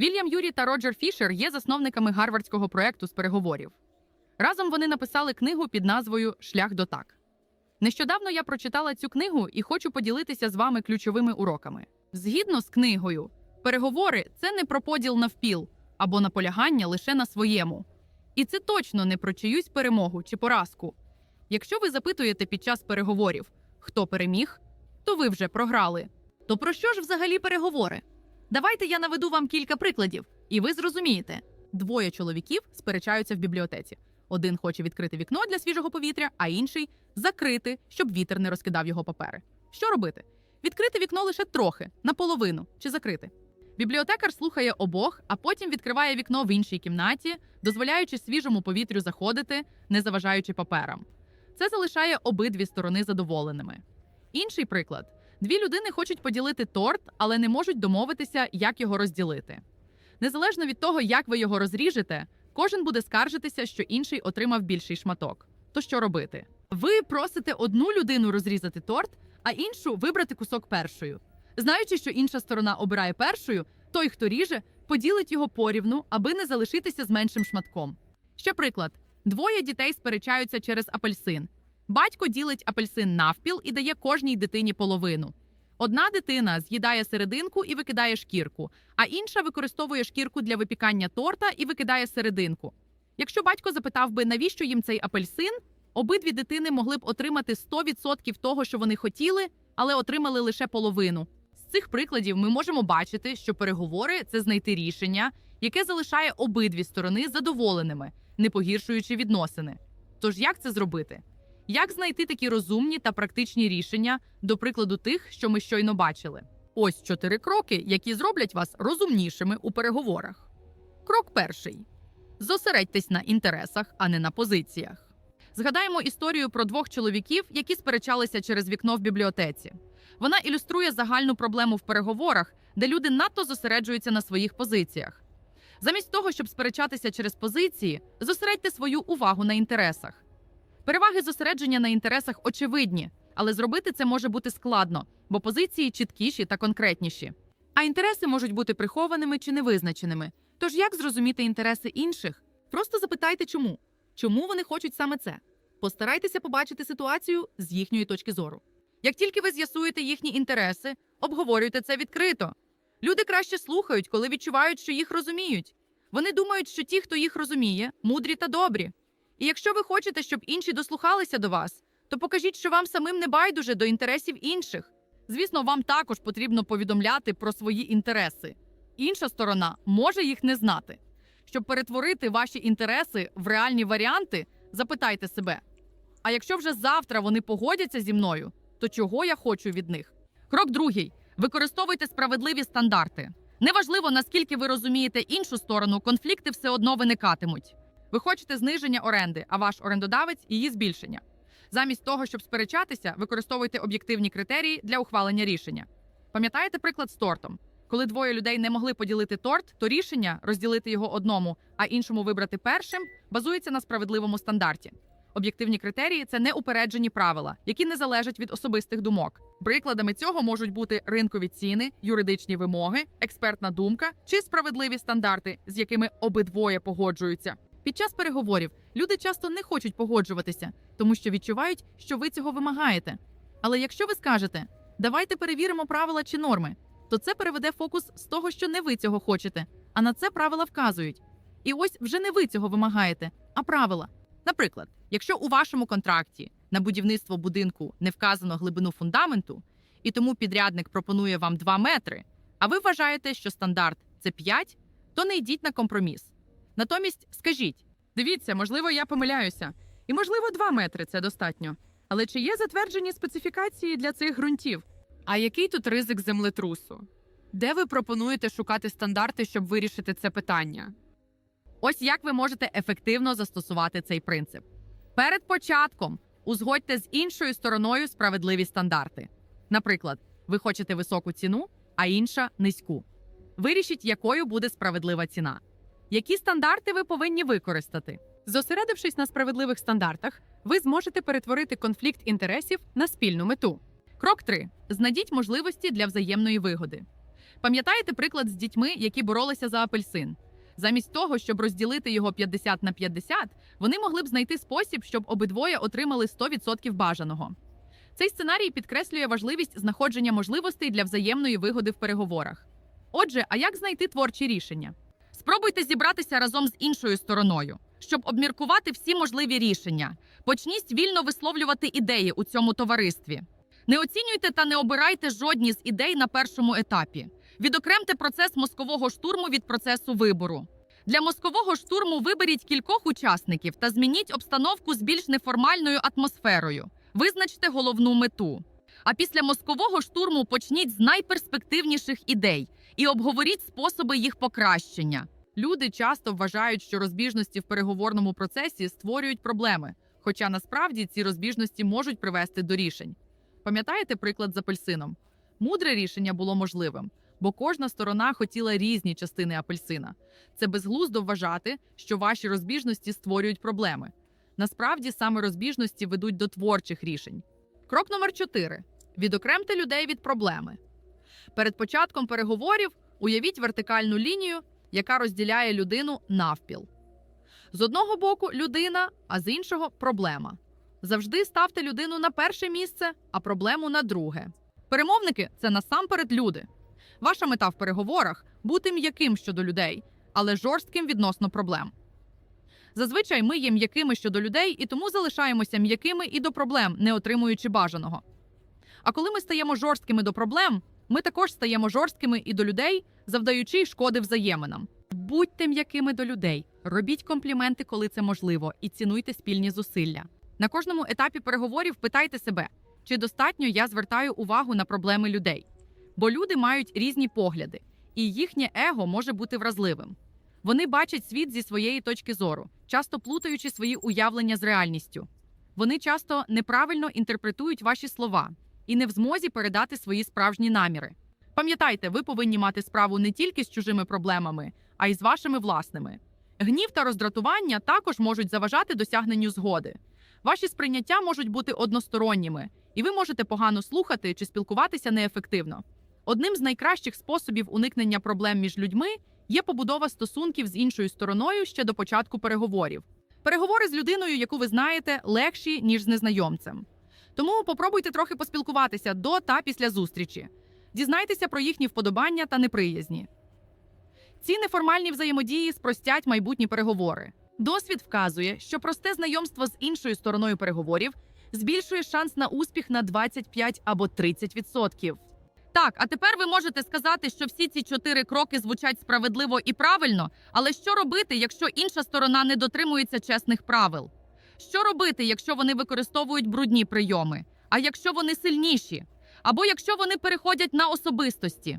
Вільям Юрі та Роджер Фішер є засновниками гарвардського проекту з переговорів. Разом вони написали книгу під назвою Шлях до так. Нещодавно я прочитала цю книгу і хочу поділитися з вами ключовими уроками. Згідно з книгою, переговори це не про поділ навпіл або наполягання лише на своєму. І це точно не про чиюсь перемогу чи поразку. Якщо ви запитуєте під час переговорів, хто переміг, то ви вже програли. То про що ж взагалі переговори? Давайте я наведу вам кілька прикладів, і ви зрозумієте: двоє чоловіків сперечаються в бібліотеці. Один хоче відкрити вікно для свіжого повітря, а інший закрити, щоб вітер не розкидав його папери. Що робити? Відкрити вікно лише трохи, наполовину чи закрити. Бібліотекар слухає обох, а потім відкриває вікно в іншій кімнаті, дозволяючи свіжому повітрю заходити, не заважаючи паперам. Це залишає обидві сторони задоволеними. Інший приклад: дві людини хочуть поділити торт, але не можуть домовитися, як його розділити. Незалежно від того, як ви його розріжете, кожен буде скаржитися, що інший отримав більший шматок. То що робити? Ви просите одну людину розрізати торт, а іншу вибрати кусок першою. Знаючи, що інша сторона обирає першою, той, хто ріже, поділить його порівну, аби не залишитися з меншим шматком. Ще приклад: двоє дітей сперечаються через апельсин. Батько ділить апельсин навпіл і дає кожній дитині половину. Одна дитина з'їдає серединку і викидає шкірку, а інша використовує шкірку для випікання торта і викидає серединку. Якщо батько запитав би, навіщо їм цей апельсин, обидві дитини могли б отримати 100% того, що вони хотіли, але отримали лише половину. З цих прикладів ми можемо бачити, що переговори це знайти рішення, яке залишає обидві сторони задоволеними, не погіршуючи відносини. Тож як це зробити? Як знайти такі розумні та практичні рішення, до прикладу тих, що ми щойно бачили? Ось чотири кроки, які зроблять вас розумнішими у переговорах. Крок перший: зосередьтесь на інтересах, а не на позиціях. Згадаємо історію про двох чоловіків, які сперечалися через вікно в бібліотеці. Вона ілюструє загальну проблему в переговорах, де люди надто зосереджуються на своїх позиціях. Замість того, щоб сперечатися через позиції, зосередьте свою увагу на інтересах. Переваги зосередження на інтересах очевидні, але зробити це може бути складно, бо позиції чіткіші та конкретніші. А інтереси можуть бути прихованими чи невизначеними. Тож як зрозуміти інтереси інших? Просто запитайте, чому. Чому вони хочуть саме це? Постарайтеся побачити ситуацію з їхньої точки зору. Як тільки ви з'ясуєте їхні інтереси, обговорюйте це відкрито. Люди краще слухають, коли відчувають, що їх розуміють. Вони думають, що ті, хто їх розуміє, мудрі та добрі. І якщо ви хочете, щоб інші дослухалися до вас, то покажіть, що вам самим не байдуже до інтересів інших. Звісно, вам також потрібно повідомляти про свої інтереси. Інша сторона може їх не знати. Щоб перетворити ваші інтереси в реальні варіанти, запитайте себе: а якщо вже завтра вони погодяться зі мною, то чого я хочу від них? Крок другий: використовуйте справедливі стандарти. Неважливо, наскільки ви розумієте іншу сторону, конфлікти все одно виникатимуть. Ви хочете зниження оренди, а ваш орендодавець її збільшення. Замість того, щоб сперечатися, використовуйте об'єктивні критерії для ухвалення рішення. Пам'ятаєте приклад з тортом? Коли двоє людей не могли поділити торт, то рішення розділити його одному, а іншому вибрати першим, базується на справедливому стандарті. Об'єктивні критерії це неупереджені правила, які не залежать від особистих думок. Прикладами цього можуть бути ринкові ціни, юридичні вимоги, експертна думка чи справедливі стандарти, з якими обидвоє погоджуються. Під час переговорів люди часто не хочуть погоджуватися, тому що відчувають, що ви цього вимагаєте. Але якщо ви скажете давайте перевіримо правила чи норми, то це переведе фокус з того, що не ви цього хочете, а на це правила вказують. І ось вже не ви цього вимагаєте, а правила. Наприклад, якщо у вашому контракті на будівництво будинку не вказано глибину фундаменту, і тому підрядник пропонує вам 2 метри, а ви вважаєте, що стандарт це 5, то не йдіть на компроміс. Натомість скажіть: дивіться, можливо, я помиляюся, і можливо, 2 метри це достатньо. Але чи є затверджені специфікації для цих ґрунтів? А який тут ризик землетрусу? Де ви пропонуєте шукати стандарти, щоб вирішити це питання? Ось як ви можете ефективно застосувати цей принцип. Перед початком узгодьте з іншою стороною справедливі стандарти. Наприклад, ви хочете високу ціну, а інша низьку. Вирішіть, якою буде справедлива ціна. Які стандарти ви повинні використати? Зосередившись на справедливих стандартах, ви зможете перетворити конфлікт інтересів на спільну мету. Крок 3. знайдіть можливості для взаємної вигоди. Пам'ятаєте приклад з дітьми, які боролися за апельсин? Замість того, щоб розділити його 50 на 50, вони могли б знайти спосіб, щоб обидвоє отримали 100% бажаного. Цей сценарій підкреслює важливість знаходження можливостей для взаємної вигоди в переговорах. Отже, а як знайти творчі рішення? Спробуйте зібратися разом з іншою стороною, щоб обміркувати всі можливі рішення. Почніть вільно висловлювати ідеї у цьому товаристві. Не оцінюйте та не обирайте жодні з ідей на першому етапі. Відокремте процес мозкового штурму від процесу вибору. Для мозкового штурму виберіть кількох учасників та змініть обстановку з більш неформальною атмосферою. Визначте головну мету. А після мозкового штурму почніть з найперспективніших ідей і обговоріть способи їх покращення. Люди часто вважають, що розбіжності в переговорному процесі створюють проблеми, хоча насправді ці розбіжності можуть привести до рішень. Пам'ятаєте приклад з апельсином? Мудре рішення було можливим, бо кожна сторона хотіла різні частини апельсина. Це безглуздо вважати, що ваші розбіжності створюють проблеми. Насправді саме розбіжності ведуть до творчих рішень. Крок номер 4. Відокремте людей від проблеми. Перед початком переговорів уявіть вертикальну лінію, яка розділяє людину навпіл. З одного боку людина, а з іншого проблема. Завжди ставте людину на перше місце, а проблему на друге. Перемовники це насамперед люди. Ваша мета в переговорах бути м'яким щодо людей, але жорстким відносно проблем. Зазвичай ми є м'якими щодо людей і тому залишаємося м'якими і до проблем, не отримуючи бажаного. А коли ми стаємо жорсткими до проблем, ми також стаємо жорсткими і до людей, завдаючи шкоди взаєминам. Будьте м'якими до людей, робіть компліменти, коли це можливо, і цінуйте спільні зусилля. На кожному етапі переговорів питайте себе, чи достатньо я звертаю увагу на проблеми людей. Бо люди мають різні погляди, і їхнє его може бути вразливим. Вони бачать світ зі своєї точки зору, часто плутаючи свої уявлення з реальністю. Вони часто неправильно інтерпретують ваші слова і не в змозі передати свої справжні наміри. Пам'ятайте, ви повинні мати справу не тільки з чужими проблемами, а й з вашими власними. Гнів та роздратування також можуть заважати досягненню згоди. Ваші сприйняття можуть бути односторонніми, і ви можете погано слухати чи спілкуватися неефективно. Одним з найкращих способів уникнення проблем між людьми є побудова стосунків з іншою стороною ще до початку переговорів. Переговори з людиною, яку ви знаєте, легші ніж з незнайомцем. Тому попробуйте трохи поспілкуватися до та після зустрічі. Дізнайтеся про їхні вподобання та неприязні. Ці неформальні взаємодії спростять майбутні переговори. Досвід вказує, що просте знайомство з іншою стороною переговорів збільшує шанс на успіх на 25 або 30%. Так, а тепер ви можете сказати, що всі ці чотири кроки звучать справедливо і правильно, але що робити, якщо інша сторона не дотримується чесних правил? Що робити, якщо вони використовують брудні прийоми? А якщо вони сильніші? Або якщо вони переходять на особистості?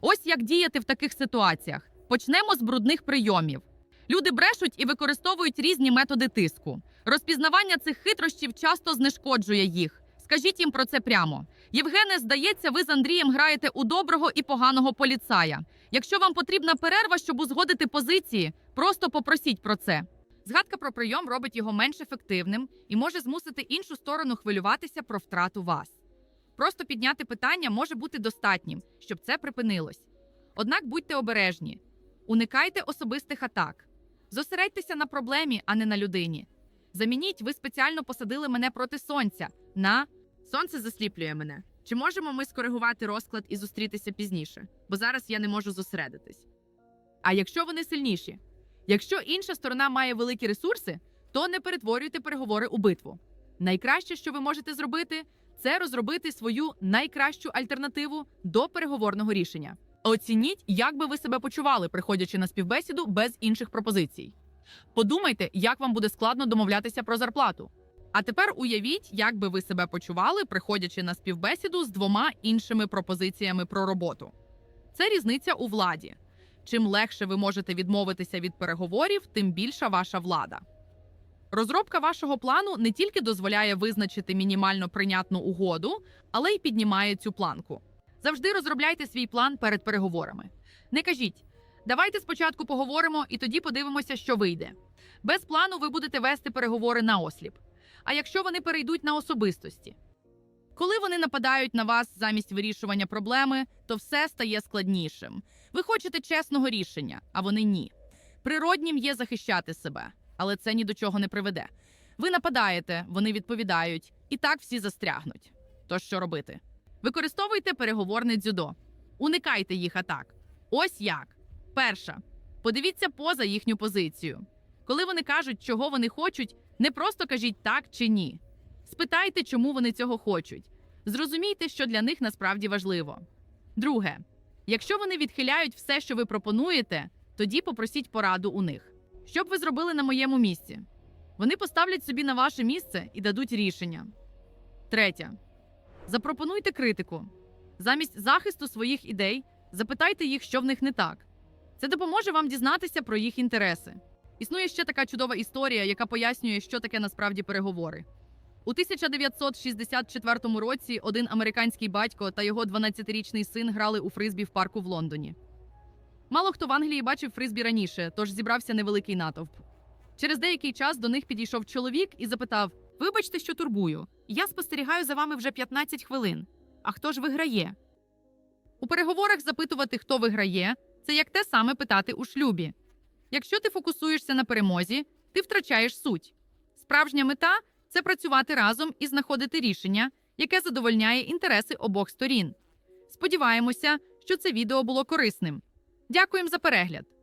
Ось як діяти в таких ситуаціях. Почнемо з брудних прийомів. Люди брешуть і використовують різні методи тиску. Розпізнавання цих хитрощів часто знешкоджує їх. Скажіть їм про це прямо. Євгене, здається, ви з Андрієм граєте у доброго і поганого поліцая. Якщо вам потрібна перерва, щоб узгодити позиції, просто попросіть про це. Згадка про прийом робить його менш ефективним і може змусити іншу сторону хвилюватися про втрату вас. Просто підняти питання може бути достатнім, щоб це припинилось. Однак будьте обережні, уникайте особистих атак, зосередьтеся на проблемі, а не на людині. Замініть, ви спеціально посадили мене проти сонця. На сонце засліплює мене. Чи можемо ми скоригувати розклад і зустрітися пізніше? Бо зараз я не можу зосередитись. А якщо вони сильніші? Якщо інша сторона має великі ресурси, то не перетворюйте переговори у битву. Найкраще, що ви можете зробити, це розробити свою найкращу альтернативу до переговорного рішення. Оцініть, як би ви себе почували, приходячи на співбесіду без інших пропозицій. Подумайте, як вам буде складно домовлятися про зарплату. А тепер уявіть, як би ви себе почували, приходячи на співбесіду з двома іншими пропозиціями про роботу. Це різниця у владі. Чим легше ви можете відмовитися від переговорів, тим більша ваша влада. Розробка вашого плану не тільки дозволяє визначити мінімально прийнятну угоду, але й піднімає цю планку. Завжди розробляйте свій план перед переговорами. Не кажіть, давайте спочатку поговоримо і тоді подивимося, що вийде. Без плану ви будете вести переговори на осліп. А якщо вони перейдуть на особистості? Коли вони нападають на вас замість вирішування проблеми, то все стає складнішим. Ви хочете чесного рішення, а вони ні. Природнім є захищати себе, але це ні до чого не приведе. Ви нападаєте, вони відповідають, і так всі застрягнуть. То що робити? Використовуйте переговорне дзюдо. Уникайте їх атак. Ось як. Перша. Подивіться поза їхню позицію. Коли вони кажуть, чого вони хочуть, не просто кажіть так чи ні. Спитайте, чому вони цього хочуть. Зрозумійте, що для них насправді важливо. Друге, якщо вони відхиляють все, що ви пропонуєте, тоді попросіть пораду у них. Що б ви зробили на моєму місці? Вони поставлять собі на ваше місце і дадуть рішення. Третє. Запропонуйте критику. Замість захисту своїх ідей запитайте їх, що в них не так. Це допоможе вам дізнатися про їх інтереси. Існує ще така чудова історія, яка пояснює, що таке насправді переговори. У 1964 році один американський батько та його 12-річний син грали у фризбі в парку в Лондоні. Мало хто в Англії бачив фризбі раніше, тож зібрався невеликий натовп. Через деякий час до них підійшов чоловік і запитав: Вибачте, що турбую. Я спостерігаю за вами вже 15 хвилин. А хто ж виграє? У переговорах запитувати, хто виграє, це як те саме питати у шлюбі. Якщо ти фокусуєшся на перемозі, ти втрачаєш суть. Справжня мета це працювати разом і знаходити рішення, яке задовольняє інтереси обох сторін. Сподіваємося, що це відео було корисним. Дякуємо за перегляд!